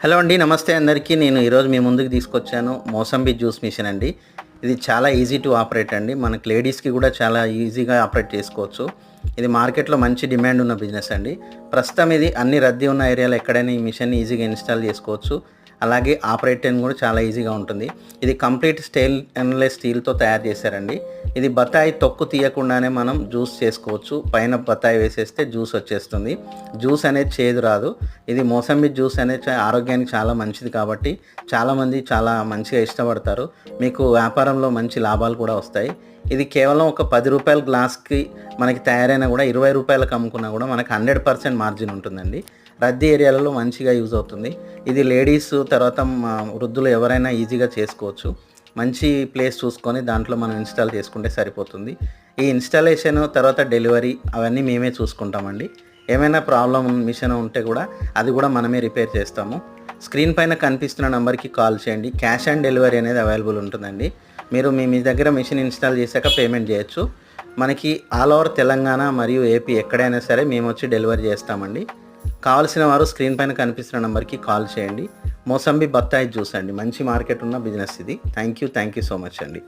Hello అండి నమస్తే అందరికీ. నేను ఈరోజు మీ ముందుకు తీసుకొచ్చాను మోసంబి జ్యూస్ మిషన్ అండి. ఇది చాలా ఈజీ టు ఆపరేట్ అండి. మనకి లేడీస్కి కూడా చాలా ఈజీగా ఆపరేట్ చేసుకోవచ్చు. ఇది మార్కెట్లో మంచి డిమాండ్ ఉన్న బిజినెస్ అండి. ప్రస్తుతం ఇది అన్ని రద్దీ ఉన్న ఏరియాలో ఎక్కడైనా ఈ మిషన్ ఈజీగా ఇన్స్టాల్ చేసుకోవచ్చు. అలాగే ఆపరేటింగ్ కూడా చాలా ఈజీగా ఉంటుంది. ఇది కంప్లీట్ స్టైల్ ఎన్లెస్ స్టీల్తో తయారు చేశారండి. ఇది బత్తాయి తొక్కు తీయకుండానే మనం జ్యూస్ చేసుకోవచ్చు. పైన బత్తాయి వేసేస్తే జ్యూస్ వచ్చేస్తుంది. జ్యూస్ అనేది చేదు రాదు. ఇది మోసంబి జ్యూస్ అనేది ఆరోగ్యానికి చాలా మంచిది కాబట్టి చాలామంది చాలా మంచిగా ఇష్టపడతారు. మీకు వ్యాపారంలో మంచి లాభాలు కూడా వస్తాయి. ఇది కేవలం ఒక పది రూపాయల గ్లాస్కి మనకి తయారైనా కూడా ఇరవై రూపాయలకు అమ్ముకున్నా కూడా మనకి హండ్రెడ్ పర్సెంట్ మార్జిన్ ఉంటుందండి. రద్దీ ఏరియాలలో మంచిగా యూజ్ అవుతుంది. ఇది లేడీస్ తర్వాత మా వృద్ధులు ఎవరైనా ఈజీగా చేసుకోవచ్చు. మంచి ప్లేస్ చూసుకొని దాంట్లో మనం ఇన్స్టాల్ చేసుకుంటే సరిపోతుంది. ఈ ఇన్స్టాలేషన్ తర్వాత డెలివరీ అవన్నీ మేమే చూసుకుంటామండి. ఏమైనా ప్రాబ్లం మిషన్ ఉంటే కూడా అది కూడా మనమే రిపేర్ చేస్తాము. స్క్రీన్ పైన కనిపిస్తున్న నెంబర్కి కాల్ చేయండి. క్యాష్ ఆన్ డెలివరీ అనేది అవైలబుల్ ఉంటుందండి. మీరు మీ మీ దగ్గర మిషన్ ఇన్స్టాల్ చేశాక పేమెంట్ చేయొచ్చు. మనకి ఆల్ ఓవర్ తెలంగాణ మరియు ఏపీ ఎక్కడైనా సరే మేము వచ్చి డెలివరీ చేస్తామండి. కావాల్సిన వారు స్క్రీన్ పైన కనిపిస్తున్న నెంబర్కి కాల్ చేయండి. మోసంబి బత్తాయి జ్యూస్ అండి. మంచి మార్కెట్ ఉన్న బిజినెస్ ఇది. Thank you thank you so much అండి.